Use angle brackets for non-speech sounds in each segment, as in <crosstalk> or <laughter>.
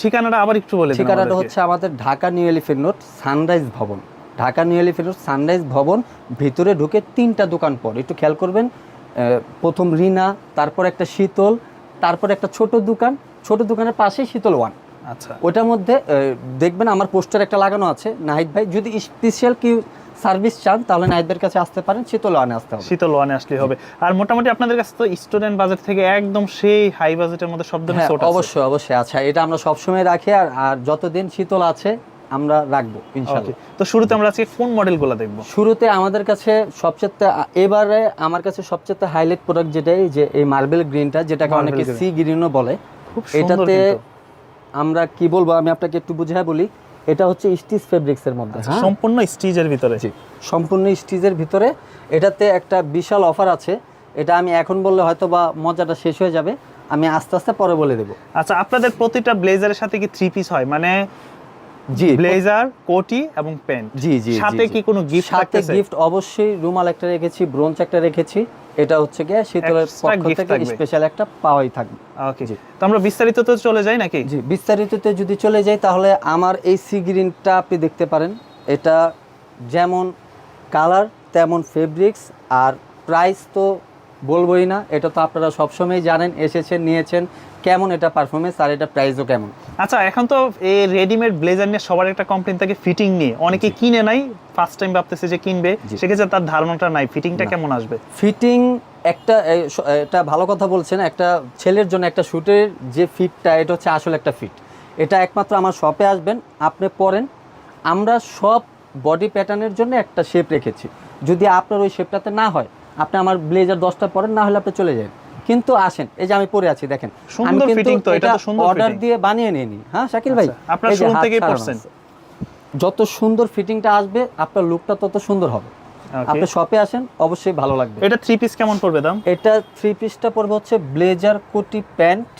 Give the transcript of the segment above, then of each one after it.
ঠিকানাটা আবার একটু বলে ঠিকানাটা হচ্ছে আমাদের Dhaka new elephant road sunrise ভবন। Dhaka new elephant road sunrise ভবন ভিতরে ঢুকে তিনটা দোকান পর। একটু খেয়াল করবেন প্রথম রিনা তারপর একটা শীতল তারপর একটা ছোট দোকান। ছোট দোকানের পাশেই শীতল ওয়ান। আচ্ছা। ওটার মধ্যে দেখবেন আমার পোস্টার একটা লাগানো আছে নাহিদ ভাই। যদি স্পেশাল কি সার্ভিস চান তাহলে ভাইয়ের কাছে আসতে পারেন শীতল ওয়ানে আসতে হবে। শীতল ওয়ানে আসলেই হবে। আর মোটামুটি আপনাদের কাছে তো স্টুডেন্ট বাজেট থেকে একদম সেই হাই বাজেটের মধ্যে সব ধরনের হ্যাঁ সোট অবশ্যই অবশ্যই আচ্ছা এটা আমরা সবসময় রাখি আর আর যতদিন শীতল আছে আমরা রাখব ওকে ইনশাল্লাহ তো শুরুতে আমরা আজকে কোন মডেলগুলো দেখব? শুরুতে আমাদের কাছে সবচেয়ে এবারে আমার কাছে সবচেয়ে হাইলাইট প্রোডাক্ট যেটাই যে এই মার্বেল গ্রিনটা যেটাকে অনেকে। সি গ্রিনও বলে খুব সুন্দর এটাতে আমরা কি বলব আমি আপনাকে একটু বুঝাই বলি। এটা হচ্ছে স্টিচ ফেব্রিক্সের মধ্যে আচ্ছা, হ্যাঁ? সম্পূর্ণ স্টিজের ভিতরে। সম্পূর্ণ স্টিচের ভিতরে। এটাতে একটা বিশাল অফার আছে। এটা আমি এখন বললে হয়তো বা মজাটা শেষ হয়ে যাবে। আমি আস্তে আস্তে পরে বলে দেবো। আচ্ছা আপনাদের প্রতিটা ব্লেজারের সাথে কি থ্রি পিস হয়? মানে জি ব্লেজার কোটি এবং প্যান্ট জি জি সাথে কি কোনো গিফট সাথে গিফট অবশ্যই রুমাল একটা রেখেছি ব্রোঞ্জ একটা রেখেছি। এটা হচ্ছে গিয়ে শীতলের পক্ষ থেকে স্পেশাল একটা পাওয়াই থাকবে। ওকে তো আমরা বিস্তারিত তো চলে যাই নাকি? জি বিস্তারিততে যদি চলে যাই তাহলে আমার এই সি গ্রিনটা আপনি দেখতে পারেন। এটা যেমন কালার তেমন ফেব্রিক্স আর প্রাইস তো বলবোই না এটা তো আপনারা সবসময় জানেন এসেছেন নিয়েছেন কেমন এটা পারফরমেন্স আর এটা প্রাইসও কেমন? আচ্ছা এখন তো এই রেডিমেড ব্লেজার নিয়ে সবার একটা কমপ্লেন থাকে ফিটিং নিয়ে। অনেকে কিনে নাই ফার্স্ট টাইম ভাবতেছে যে কিনবে। সেক্ষেত্রে তার ধারণাটা নাই ফিটিংটা কেমন আসবে? ফিটিং একটা এটা ভালো কথা বলছেন একটা ছেলের জন্য একটা শ্যুটের যে ফিটটা এটা হচ্ছে আসলে একটা ফিট এটা একমাত্র আমার শপে আসবেন আপনি পরেন আমরা সব বডি প্যাটার্নের জন্য একটা শেপ রেখেছি। যদি আপনার ওই শেপটাতে না হয় আপনি আমার ব্লেজার দশটা পরেন না হলে আপনি চলে যান। কিন্তু আসেন এই যে আমি পরে আছি দেখেন। আমি কিন্তু এটা সুন্দর অর্ডার দিয়ে বানিয়ে নিয়ে নি হ্যাঁ শাকিল ভাই? আচ্ছা, আপনার থেকেই পরছেন। যত সুন্দর ফিটিংটা আসবে আপনার লুকটা তত সুন্দর হবে। আপনি শপে আসেন অবশ্যই ভালো লাগবে। এটা থ্রি পিস কেমন পড়বে দাম? এটা থ্রি পিসটা পড়বে হচ্ছে ব্লেজার কোটি প্যান্ট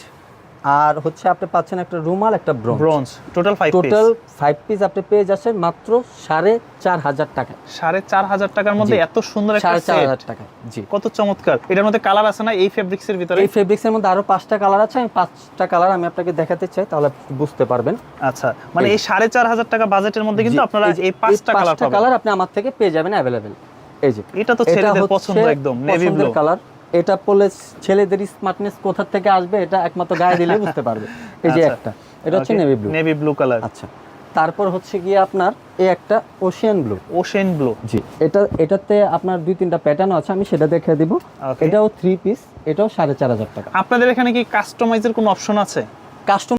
আর হচ্ছে আপনি পাচ্ছেন একটা রুমাল একটা bronze. Bronze total five total five piece আপনি পেয়ে যাচ্ছেন মাত্র সাড়ে চার হাজার টাকা। সাড়ে চার হাজার টাকার মধ্যে এত সুন্দর সাড়ে চার হাজার টাকা জি। কত চমৎকার। এটার মধ্যে কালার আছে না এই ফেব্রিক্স এর ভিতরে? এই ফেব্রিক্সের মধ্যে আরও পাঁচটা কালার আছে আমি পাঁচটা কালার আমি আপনাকে দেখাতে চাই তাহলে আপনি বুঝতে পারবেন। আচ্ছা মানে এই- সাড়ে চার হাজার টাকা বাজেটের মধ্যে কিন্তু আপনারা এই পাঁচটা কালার পাবেন। কালার আপনি আমার থেকে পেয়ে যাবেন অ্যাভেলেবেল এই যে এটা তো ছেলেদের পছন্দ একদম নেভি ব্লু কালার এটা পড়লে ছেলেদের স্মার্টনেস কোথা থেকে আসবে এটা একমাত্র গায়ে দিলে <laughs> বুঝতে পারবে। এই যে আচ্ছা। একটা এটা হচ্ছে navy blue navy blue colour আচ্ছা তারপর হচ্ছে গিয়ে আপনার এই একটা ওশিয়ান ব্লু ওশিয়ান ব্লু জি এটা এটাতে আপনার দুই তিনটা প্যাটার্ন আছে আমি সেটা দেখে দিব। এটাও থ্রি পিস এটাও সাড়ে চার হাজার টাকা। আপনাদের এখানে কি কাস্টমাইজের কোনো অপশন আছে? কাস্টম